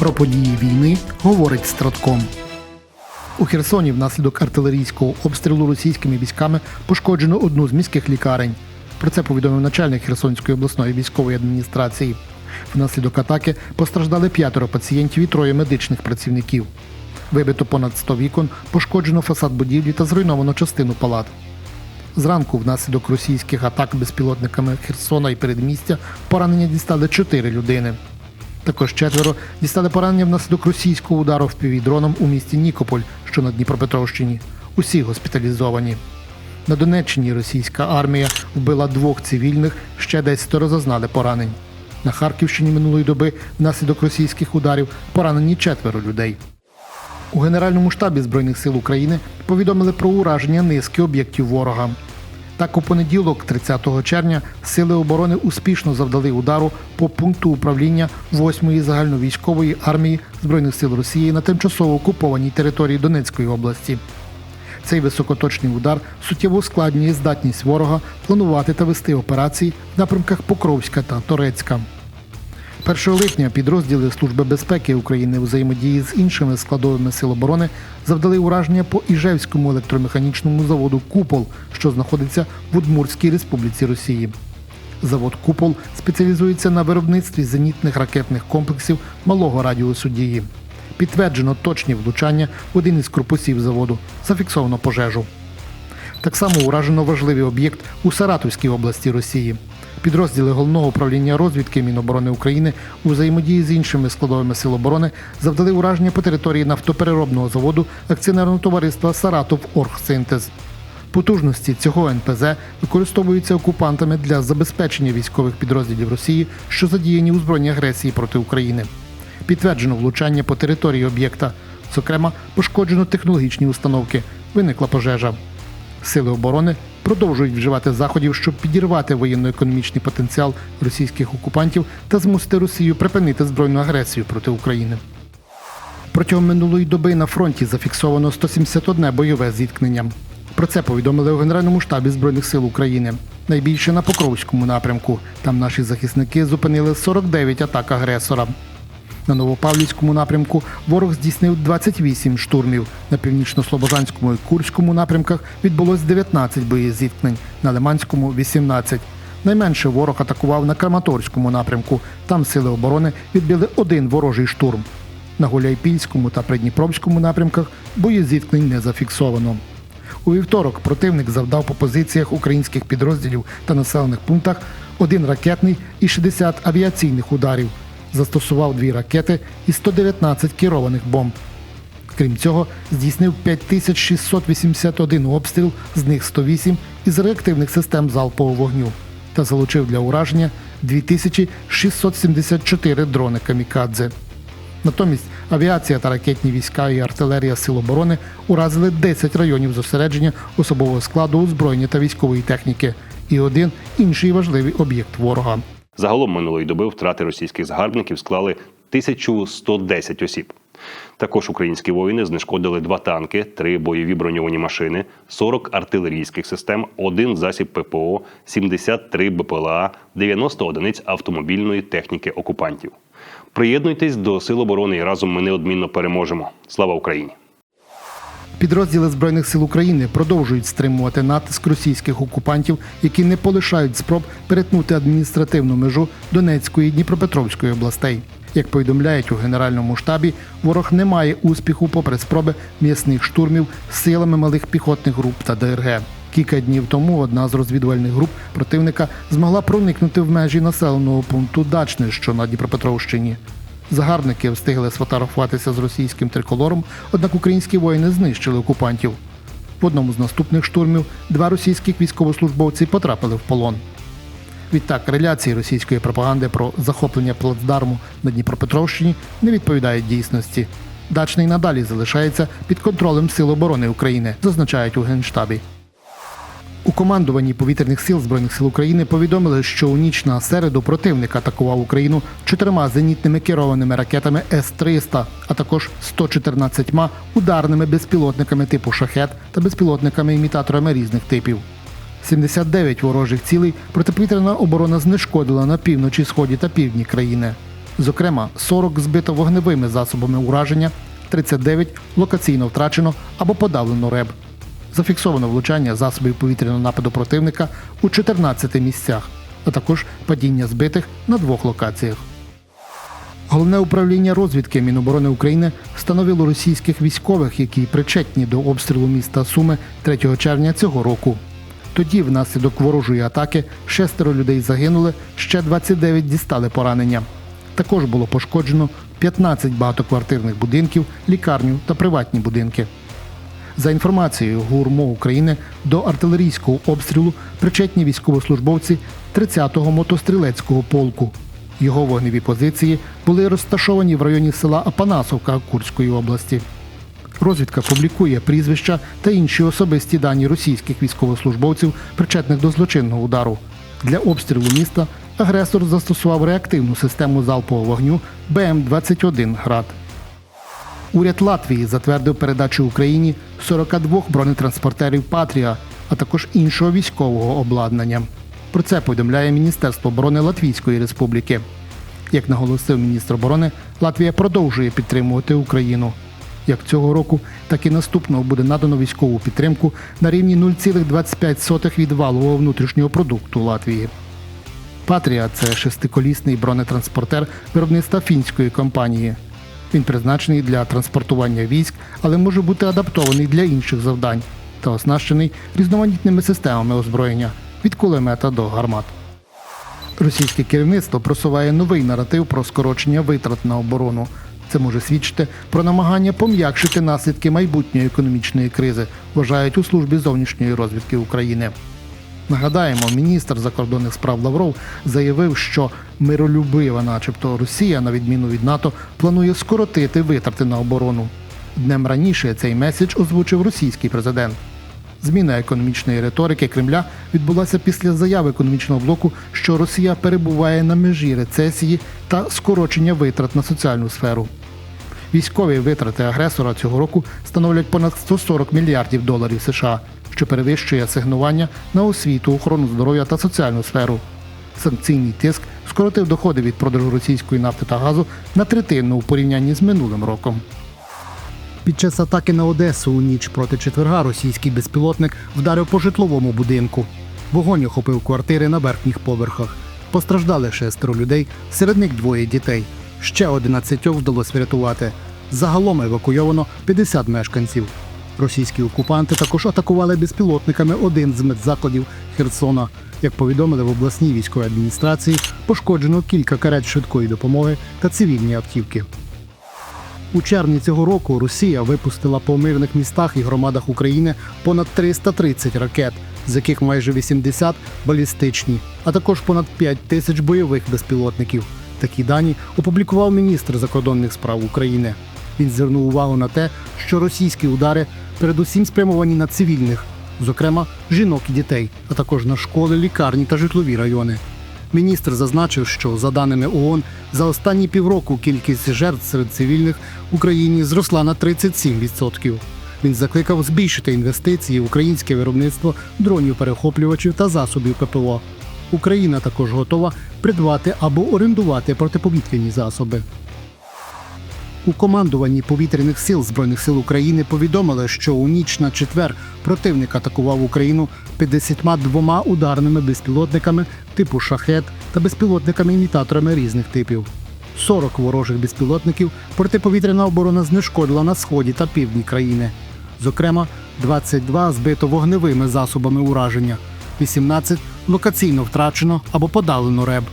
Про події війни говорить Стратком. У Херсоні внаслідок артилерійського обстрілу російськими військами пошкоджено одну з міських лікарень. Про це повідомив начальник Херсонської обласної військової адміністрації. Внаслідок атаки постраждали п'ятеро пацієнтів і троє медичних працівників. Вибито понад 100 вікон, пошкоджено фасад будівлі та зруйновано частину палат. Зранку внаслідок російських атак безпілотниками Херсона і передмістя поранення дістали чотири людини. Також четверо дістали поранення внаслідок російського удару впівдроном у місті Нікополь, що на Дніпропетровщині. Усі госпіталізовані. На Донеччині російська армія вбила двох цивільних, ще десятеро зазнали поранень. На Харківщині минулої доби внаслідок російських ударів поранені четверо людей. У Генеральному штабі Збройних сил України повідомили про ураження низки об'єктів ворога. Так, у понеділок, 30 червня, сили оборони успішно завдали удару по пункту управління 8-ї загальновійськової армії Збройних сил Росії на тимчасово окупованій території Донецької області. Цей високоточний удар суттєво ускладнює здатність ворога планувати та вести операції в напрямках Покровська та Торецька. 1 липня підрозділи Служби безпеки України у взаємодії з іншими складовими сил оборони завдали ураження по Іжевському електромеханічному заводу Купол, що знаходиться в Удмуртській Республіці Росії. Завод Купол спеціалізується на виробництві зенітних ракетних комплексів малого радіусу дії. Підтверджено точні влучання в один із корпусів заводу. Зафіксовано пожежу. Так само уражено важливий об'єкт у Саратовській області Росії. Підрозділи головного управління розвідки Міноборони України у взаємодії з іншими складовими сил оборони завдали ураження по території нафтопереробного заводу акціонерного товариства Саратов Оргсинтез. Потужності цього НПЗ використовуються окупантами для забезпечення військових підрозділів Росії, що задіяні у збройній агресії проти України. Підтверджено влучання по території об'єкта. Зокрема, пошкоджено технологічні установки. Виникла пожежа. Сили оборони продовжують вживати заходів, щоб підірвати воєнно-економічний потенціал російських окупантів та змусити Росію припинити збройну агресію проти України. Протягом минулої доби на фронті зафіксовано 171 бойове зіткнення. Про це повідомили у Генеральному штабі Збройних сил України. Найбільше на Покровському напрямку. Там наші захисники зупинили 49 атак агресора. На Новопавлівському напрямку ворог здійснив 28 штурмів. На північно-слобожанському і Курському напрямках відбулось 19 боєзіткнень, на Лиманському 18. Найменше ворог атакував на Краматорському напрямку. Там сили оборони відбили один ворожий штурм. На Гуляйпільському та Придніпровському напрямках боєзіткнень не зафіксовано. У вівторок противник завдав по позиціях українських підрозділів та населених пунктах один ракетний і 60 авіаційних ударів. Застосував дві ракети і 119 керованих бомб. Крім цього, здійснив 5681 обстріл, з них 108 із реактивних систем залпового вогню та залучив для ураження 2674 дрони камікадзе. Натомість авіація та ракетні війська і артилерія Сил оборони уразили 10 районів зосередження особового складу озброєння та військової техніки і один інший важливий об'єкт ворога. Загалом минулої доби втрати російських загарбників склали 1110 осіб. Також українські воїни знешкодили два танки, три бойові броньовані машини, 40 артилерійських систем, один засіб ППО, 73 БПЛА, 90 одиниць автомобільної техніки окупантів. Приєднуйтесь до Сил оборони і разом ми неодмінно переможемо. Слава Україні! Підрозділи Збройних сил України продовжують стримувати натиск російських окупантів, які не полишають спроб перетнути адміністративну межу Донецької і Дніпропетровської областей. Як повідомляють у Генеральному штабі, ворог не має успіху попри спроби м'ясних штурмів силами малих піхотних груп та ДРГ. Кілька днів тому одна з розвідувальних груп противника змогла проникнути в межі населеного пункту Дачне, що на Дніпропетровщині. Загарбники встигли сфотографуватися з російським триколором, однак українські воїни знищили окупантів. В одному з наступних штурмів два російських військовослужбовці потрапили в полон. Відтак, реляції російської пропаганди про захоплення плацдарму на Дніпропетровщині не відповідають дійсності. Дачний надалі залишається під контролем Сил оборони України, зазначають у Генштабі. У командуванні повітряних сил Збройних сил України повідомили, що у ніч на середу противник атакував Україну чотирма зенітними керованими ракетами С-300, а також 114 ударними безпілотниками типу шахет та безпілотниками-імітаторами різних типів. 79 ворожих цілей протиповітряна оборона знешкодила на півночі, сході та півдні країни. Зокрема, 40 збито вогневими засобами ураження, 39 локаційно втрачено або подавлено РЕБ. Зафіксовано влучання засобів повітряного нападу противника у 14 місцях, а також падіння збитих на двох локаціях. Головне управління розвідки Міноборони України встановило російських військових, які причетні до обстрілу міста Суми 3 червня цього року. Тоді, внаслідок ворожої атаки, шестеро людей загинули, ще 29 дістали поранення. Також було пошкоджено 15 багатоквартирних будинків, лікарню та приватні будинки. За інформацією ГУРМО України, до артилерійського обстрілу причетні військовослужбовці 30-го мотострілецького полку. Його вогневі позиції були розташовані в районі села Апанасовка Курської області. Розвідка публікує прізвища та інші особисті дані російських військовослужбовців, причетних до злочинного удару. Для обстрілу міста агресор застосував реактивну систему залпового вогню БМ-21 «Град». Уряд Латвії затвердив передачу Україні 42 бронетранспортерів Патрія, а також іншого військового обладнання. Про це повідомляє Міністерство оборони Латвійської Республіки. Як наголосив міністр оборони, Латвія продовжує підтримувати Україну. Як цього року, так і наступного буде надано військову підтримку на рівні 0,25 від валового внутрішнього продукту Латвії. Патрія це шестиколісний бронетранспортер виробництва фінської компанії. Він призначений для транспортування військ, але може бути адаптований для інших завдань та оснащений різноманітними системами озброєння від кулемета до гармат. Російське керівництво просуває новий наратив про скорочення витрат на оборону. Це може свідчити про намагання пом'якшити наслідки майбутньої економічної кризи, вважають у службі зовнішньої розвідки України. Нагадаємо, міністр закордонних справ Лавров заявив, що миролюбива, начебто Росія, на відміну від НАТО, планує скоротити витрати на оборону. Днем раніше цей меседж озвучив російський президент. Зміна економічної риторики Кремля відбулася після заяви економічного блоку, що Росія перебуває на межі рецесії та скорочення витрат на соціальну сферу. Військові витрати агресора цього року становлять понад 140 мільярдів доларів США, що перевищує асигнування на освіту, охорону здоров'я та соціальну сферу. Санкційний тиск скоротив доходи від продажу російської нафти та газу на третину у порівнянні з минулим роком. Під час атаки на Одесу у ніч проти четверга російський безпілотник вдарив по житловому будинку. Вогонь охопив квартири на верхніх поверхах. Постраждали шестеро людей, серед них двоє дітей. Ще 11 вдалося врятувати. Загалом евакуйовано 50 мешканців. Російські окупанти також атакували безпілотниками один з медзакладів Херсона. Як повідомили в обласній військовій адміністрації, пошкоджено кілька карет швидкої допомоги та цивільні автівки. У червні цього року Росія випустила по мирних містах і громадах України понад 330 ракет, з яких майже 80 балістичні, а також понад 5 тисяч бойових безпілотників. Такі дані опублікував міністр закордонних справ України. Він звернув увагу на те, що російські удари передусім спрямовані на цивільних, зокрема жінок і дітей, а також на школи, лікарні та житлові райони. Міністр зазначив, що за даними ООН, за останні півроку кількість жертв серед цивільних в Україні зросла на 37%. Він закликав збільшити інвестиції в українське виробництво дронів перехоплювачів та засобів ППО. Україна також готова придбати або орендувати протиповітряні засоби. У командуванні повітряних сил Збройних сил України повідомили, що у ніч на четвер противник атакував Україну 52 ударними безпілотниками типу шахет та безпілотниками-імітаторами різних типів. 40 ворожих безпілотників протиповітряна оборона знешкодила на сході та півдні країни. Зокрема, 22 збито вогневими засобами ураження, 18 локаційно втрачено або подалено РЕБ.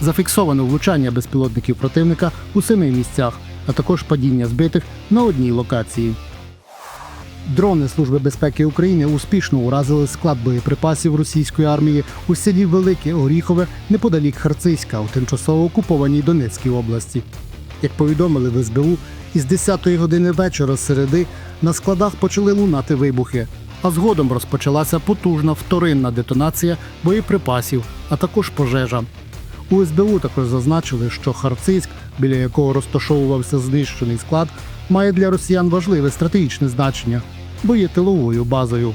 Зафіксовано влучання безпілотників противника у семи місцях, а також падіння збитих на одній локації. Дрони Служби безпеки України успішно уразили склад боєприпасів російської армії у селі Велике Оріхове неподалік Харцизька у тимчасово окупованій Донецькій області. Як повідомили в СБУ, із 10-ї години вечора середи на складах почали лунати вибухи, а згодом розпочалася потужна вторинна детонація боєприпасів, а також пожежа. У СБУ також зазначили, що Харцизьк, біля якого розташовувався знищений склад, має для росіян важливе стратегічне значення, бо є тиловою базою.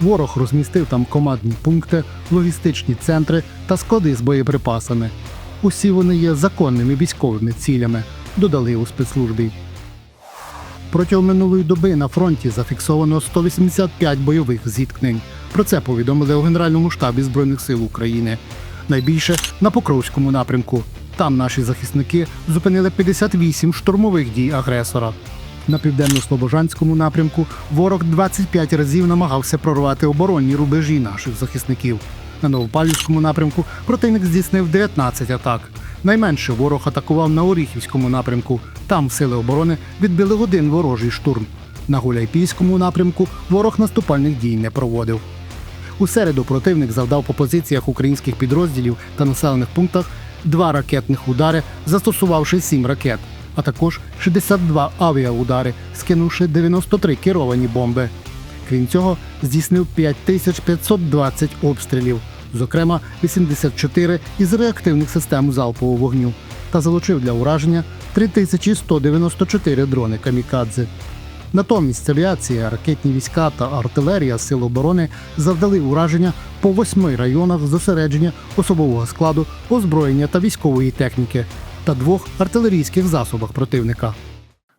Ворог розмістив там командні пункти, логістичні центри та склади з боєприпасами. Усі вони є законними військовими цілями, додали у спецслужбі. Протягом минулої доби на фронті зафіксовано 185 бойових зіткнень. Про це повідомили у Генеральному штабі Збройних сил України. Найбільше на Покровському напрямку. Там наші захисники зупинили 58 штурмових дій агресора. На південно-слобожанському напрямку ворог 25 разів намагався прорвати оборонні рубежі наших захисників. На Новопавлівському напрямку противник здійснив 19 атак. Найменше ворог атакував на Оріхівському напрямку. Там сили оборони відбили один ворожий штурм. На Гуляйпійському напрямку ворог наступальних дій не проводив. У середу противник завдав по позиціях українських підрозділів та населених пунктах два ракетних удари, застосувавши сім ракет, а також 62 авіаудари, скинувши 93 керовані бомби. Крім цього, здійснив 5520 обстрілів, зокрема 84 із реактивних систем залпового вогню, та залучив для ураження 3194 дрони камікадзе. Натомість авіація, ракетні війська та артилерія Сил оборони завдали ураження по восьми районах зосередження особового складу, озброєння та військової техніки та двох артилерійських засобах противника.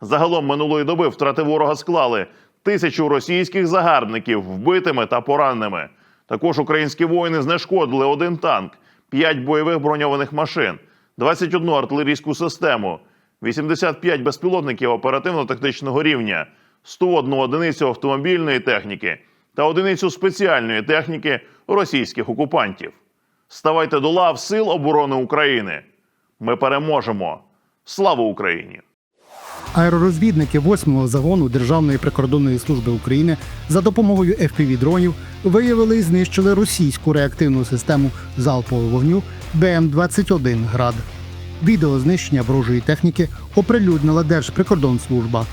Загалом минулої доби втрати ворога склали тисячу російських загарбників вбитими та пораненими. Також українські воїни знешкодили один танк, 5 бойових броньованих машин, 21 артилерійську систему, 85 безпілотників оперативно-тактичного рівня, 101 одиницю автомобільної техніки та одиницю спеціальної техніки російських окупантів. Ставайте до лав Сил оборони України. Ми переможемо. Слава Україні! Аеророзвідники 8-го загону Державної прикордонної служби України за допомогою FPV-дронів виявили і знищили російську реактивну систему залпового вогню БМ-21 Град. Відео знищення ворожої техніки оприлюднила Держприкордонслужба.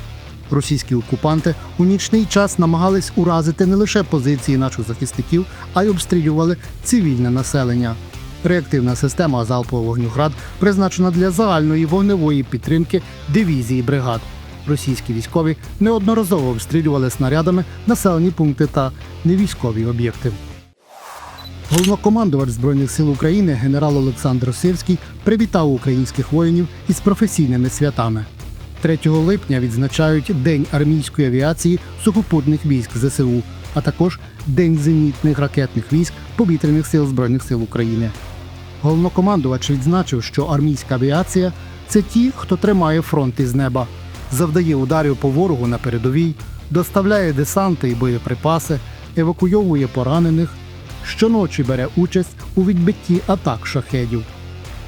Російські окупанти у нічний час намагались уразити не лише позиції наших захисників, а й обстрілювали цивільне населення. Реактивна система залпового вогню «Град» призначена для загальної вогневої підтримки дивізії бригад. Російські військові неодноразово обстрілювали снарядами населені пункти та невійськові об'єкти. Головнокомандувач Збройних сил України генерал Олександр Сирський привітав українських воїнів із професійними святами. 3 липня відзначають День армійської авіації сухопутних військ ЗСУ, а також День зенітних ракетних військ повітряних сил Збройних сил України. Головнокомандувач відзначив, що армійська авіація це ті, хто тримає фронт із неба, завдає ударів по ворогу на передовій, доставляє десанти і боєприпаси, евакуйовує поранених, щоночі бере участь у відбитті атак шахедів.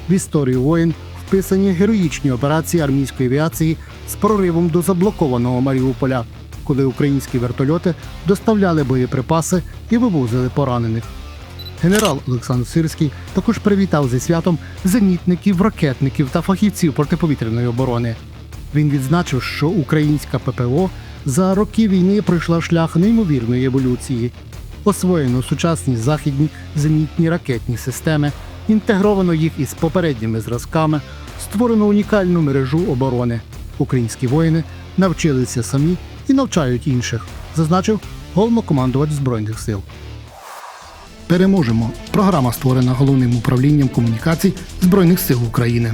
В історію воїн вписані героїчні операції армійської авіації з проривом до заблокованого Маріуполя, коли українські вертольоти доставляли боєприпаси і вивозили поранених. Генерал Олександр Сирський також привітав зі святом зенітників, ракетників та фахівців протиповітряної оборони. Він відзначив, що українська ППО за роки війни пройшла шлях неймовірної еволюції. Освоєно сучасні західні зенітні ракетні системи, інтегровано їх із попередніми зразками, створено унікальну мережу оборони. Українські воїни навчилися самі і навчають інших, зазначив головнокомандувач Збройних сил. Переможемо. Програма створена головним управлінням комунікацій Збройних сил України.